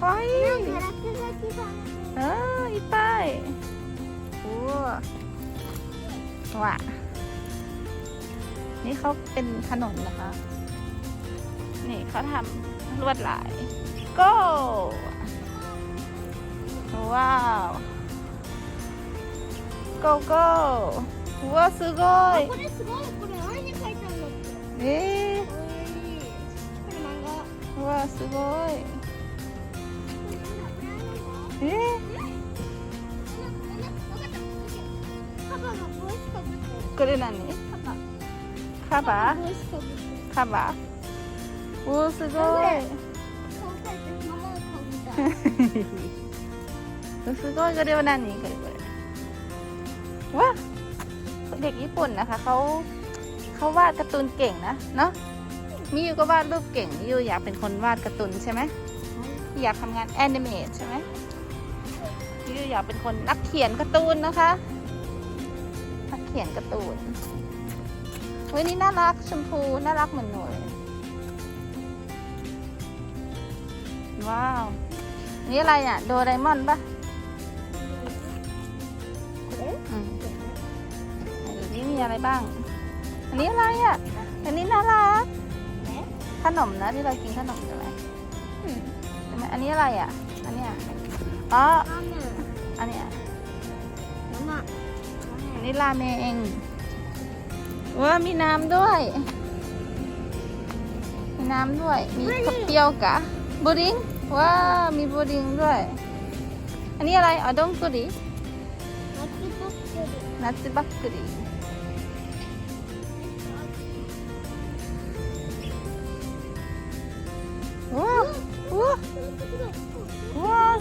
かわいいガラスがきだあーいっぱいโอ้ว่ะนี่เขาเป็นถนนนะคะ นี่เขาทำลวดลาย go ว้าว go go うわすごいこれすごいこれ何に書いてあるのってえー、 わすごいえカバが帽子かぶってるー、これ何カバカバー帽子かぶってるカバーおーすごいそう書いてママの顔みたいすごいこれは何これこれわเด็กญี่ปุ่นนะคะเขาเขาวาดการ์ตูนเก่งนะเนาะ มิยก็วาดรูปเก่งมิยูอยากเป็นคนวาดการ์ตูนใช่ไหมอยากทำงานแอนิเมตใช่ไหมมิยูอยากเป็นคนนักเขียนการ์ตูนนะคะ นักเขียนการ์ตูนเฮ้ยนี่น่ารักชมพูน่ารักเหมือนหนูว้าว นี่อะไรอะ โดไดมอนปะอันนี้มีอะไรบ้าง อันนี้อะไรอะ อันนี้น่ารัก ขนมนะที่เรากินขนมใช่ไหมใช่ไหมอันนี้อะไรอะ อันเนี้ยอ๋อ อันเนี้ยน้ำหนักอันนี้ราเมงว่ามีน้ำด้วย มีน้ำด้วย มีขับเปียวกะบูดิงว้ามีบูดิงด้วย อันนี้อะไรอ๋อดงกุรีนัตซิบักกุรีนัตซิบักกุรี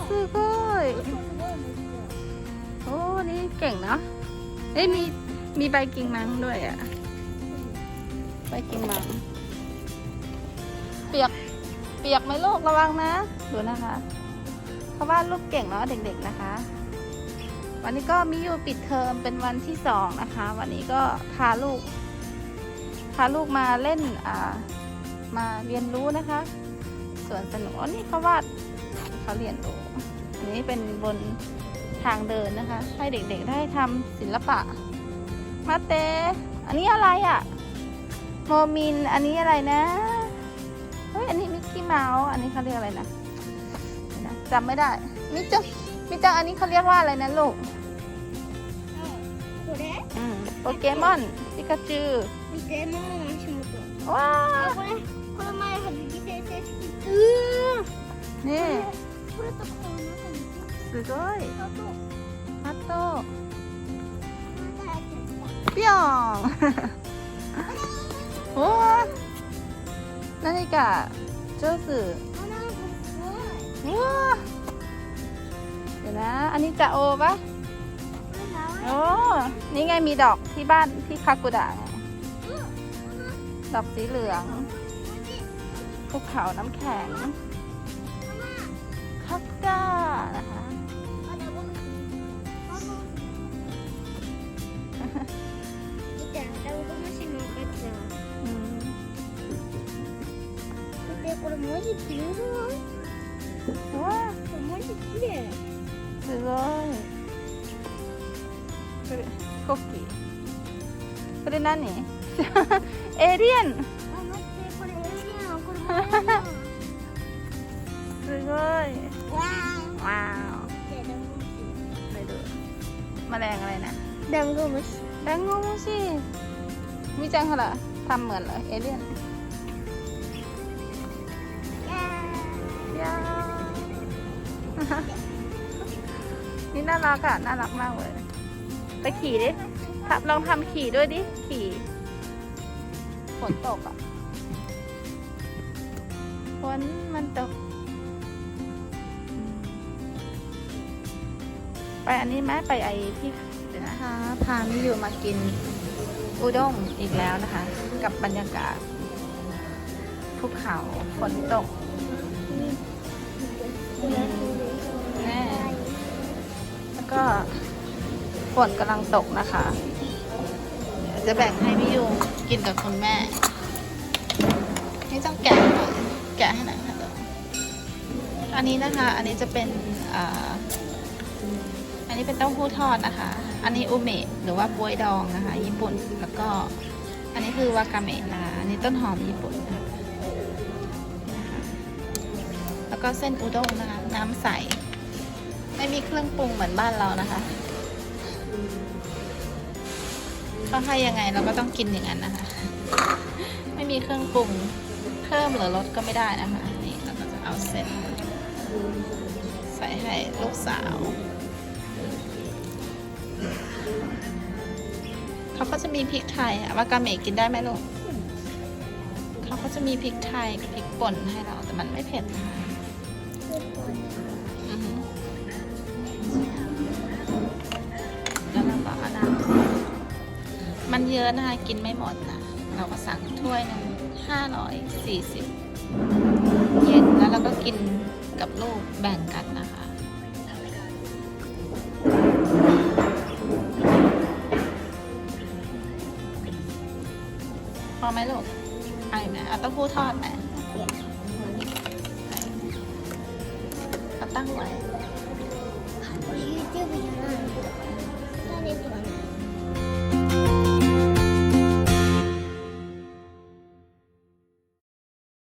すごいโอ้นี่เก่งเนาะเอ้ยมีมีใบกิ่งมังด้วยอะใบกิ่งมัง เปียก เปียกไหมลูกระวังนะ ดูนะคะ เพราะว่าลูกเก่งเนาะเด็กๆนะคะ วันนี้ก็มีอยู่ปิดเทอมเป็นวันที่สองนะคะ วันนี้ก็พาลูก พาลูกมาเล่น อ่า มาเรียนรู้นะคะส วนสนุกอ๋อนี่เขาวาดเขาเรียนรู้อันนี้เป็นบนทางเดินนะคะ ให้เด็กๆได้ทำศิลปะมาเต อันนี้อะไรอะ่ะ โมมิน อันนี้อะไรนะ เฮ้ย อันนี้มิกกี้เมาส์ อันนี้เขาเรียกอะไรนะเดี๋ยวนะจำไม่ได้ มิจังมิจังอันนี้เขาเรียกว่าอะไรนะลูกこれอืม ポケモンピカチュウ。ポケモンわあ。これこの前はじき先生好きうーねえ。これとこの中に。すごい。あと。ピヨーン。おお何か上手。うわ Yun na. Anita. โอปะ これ名前 โอ้ นี่ไงมีดอกที่บ้านที่คากุดะไงดอกสีเหลือง ภูเขาน้ำแข็งคักก้านะคะ あでもあの見てダンゴムシの赤ちゃん อืม 見てこれ文字綺麗じゃない ว้า これ文字綺麗すごいこれ コッキーこれ何エイリアンあ待ってこれエイリアンこれもエイリアンすごいわว้าว ー見てダンゴム ไปดูแมลงอะไรนะ シダンゴムシ แดงงูสิมีจังเหรอทำเหมือนเหรอเอเลี่ยน ยาว นี่น่ารักอ่ะ น่ารักมากเลย ไปขี่ดิทำลองทำขี่ด้วยดิ ขี่ฝนตกอะฝนมันตก ไปอันนี้ไหมไปไอที่เดี๋ยวนะคะ พามิอยู่มากินอุด้งอีกแล้วนะคะ กับบรรยากาศภูเขาฝนตกแน่แล้วก็ ฝนกำลังตกนะคะ จะแบ่งให้พี่ยูกินกับคุณแม่ นี่ต้องแกะหน่อยแกะให้หน่อยค่ะอันนี้นะคะ อันนี้จะเป็นออันนี้เป็นเต้าหู้ทอดนะคะ อันนี้อุเมะหรือว่าบวยดองนะคะ ญี่ปุ่น แล้วก็ อันนี้คือวากาเมะนะคะอันนี้ต้นหอมญี่ปุ่นนะคะแล้วก็เส้นอุด้งนะคะ น้ำใส ไม่มีเครื่องปรุงเหมือนบ้านเรานะคะ เขาให้ยังไงเราก็ต้องกินอย่างนั้นนะคะ ไม่มีเครื่องปรุงเพิ่มหรือลดก็ไม่ได้นะคะนี่เราก็จะเอาเส้นใส่ให้ลูกสาวเขาก็จะมีพริกไทยอะวากาเมกินได้ไหมลูกเขาก็จะมีพริกไทยกับพริกป่นให้เราแต่มันไม่เผ็ดนะคะ มันเยอะนะคะ กินไม่หมดนะ เราก็สั่งถ้วยหนึ่งห้าร้อยสี่สิบเย็นแล้วเราก็กินกับลูกแบ่งกันนะคะ พอไหมลูกเอาอีกไหมเอาเต้าหู้ทอดไหมเอาตั้งไว้ YouTube じゃない。誰かな